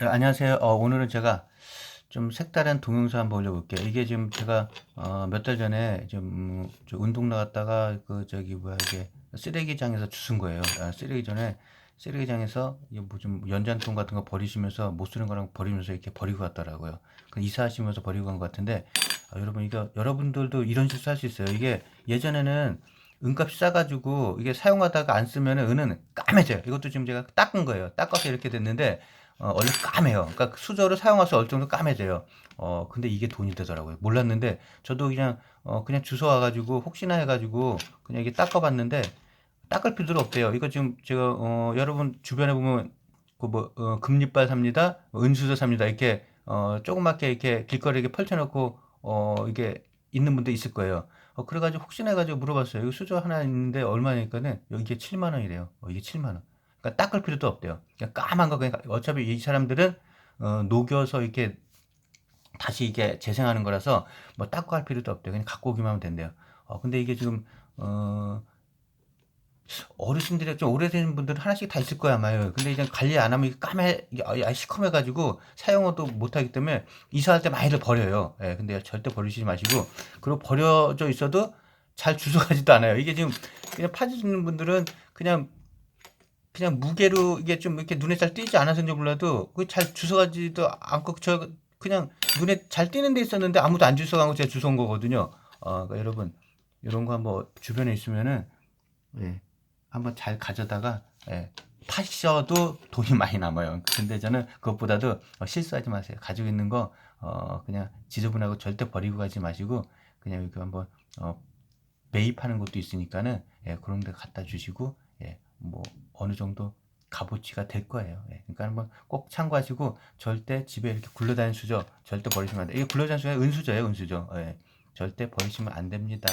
네, 안녕하세요. 어, 오늘은 제가 좀 색다른 동영상 한번 올려볼게요. 이게 지금 제가 어, 몇 달 전에 좀, 저 운동 나갔다가 그 저기 뭐야 이게 쓰레기장에서 주운 거예요. 아, 쓰레기전에 쓰레기장에서 이게 뭐좀 연장통 같은 거 버리시면서 못 쓰는 거랑 버리면서 이렇게 버리고 갔더라고요. 그 이사하시면서 버리고 간 것 같은데 아, 여러분 이거 여러분들도 이런 실수 할 수 있어요. 이게 예전에는 은값이 싸가지고 이게 사용하다가 안 쓰면 은 은은 까매져요. 이것도 지금 제가 닦은 거예요. 닦아서 이렇게 됐는데 어, 원래 까매요. 그러니까 수저를 수 없을 정도로 까매져요. 어, 근데 이게 돈이 되더라고요. 몰랐는데 저도 그냥 어, 그냥 주워 와가지고 혹시나 해가지고 그냥 이게 닦아봤는데 닦을 필요도 없대요. 이거 지금 제가 어, 여러분 주변에 보면 그뭐 어, 금리빨 삽니다, 은수저 삽니다 이렇게 어, 조그맣게 이렇게 길거리에 펼쳐놓고 어, 이게 있는 분도 있을 거예요. 어, 그래가지고 혹시나 해가지고 물어봤어요. 이거 수저 하나 있는데 얼마니까는 이게 7만 원이래요. 어, 이게 7만 원. 그러니까 닦을 필요도 없대요. 그냥 까만 거 그냥 어차피 이 사람들은 어, 녹여서 이렇게 다시 이게 재생하는 거라서 뭐 닦고 할 필요도 없대요. 그냥 갖고 오기만 하면 된대요. 어, 근데 이게 지금 어, 어르신들이 좀 오래된 분들은 하나씩 다 있을 거야 아마요. 근데 이제 관리 안 하면 까매, 아예 시커매가지고 사용도 못하기 때문에 이사할 때 많이들 버려요. 예, 근데 절대 버리시지 마시고 그리고 버려져 있어도 잘 주워가지도 않아요. 이게 지금 그냥 파지는 분들은 그냥 그냥 무게로 이게 좀 이렇게 눈에 잘 띄지 않아서인지 몰라도 그잘 주워가지도 않고 저 그냥 눈에 잘 띄는 데 있었는데 아무도 안 주워간 거 제가 주워온 거거든요. 어, 그러니까 여러분 이런 거 한번 주변에 있으면은 예, 한번 잘 가져다가 예, 파셔도 돈이 많이 남아요. 근데 저는 그것보다도 어, 실수하지 마세요. 가지고 있는 거 어, 그냥 지저분하고 절대 버리고 가지 마시고 그냥 이렇게 한번 어, 매입하는 것도 있으니까는 예, 그런 데 갖다 주시고 예, 뭐 어느 정도 값어치가 될 거예요. 예, 그러니까 한번 꼭 참고하시고 절대 집에 이렇게 굴러다니는 수저 절대 버리시면 안 돼요. 이게 굴러다니는 수저 은수저예요, 은수저. 예, 절대 버리시면 안 됩니다.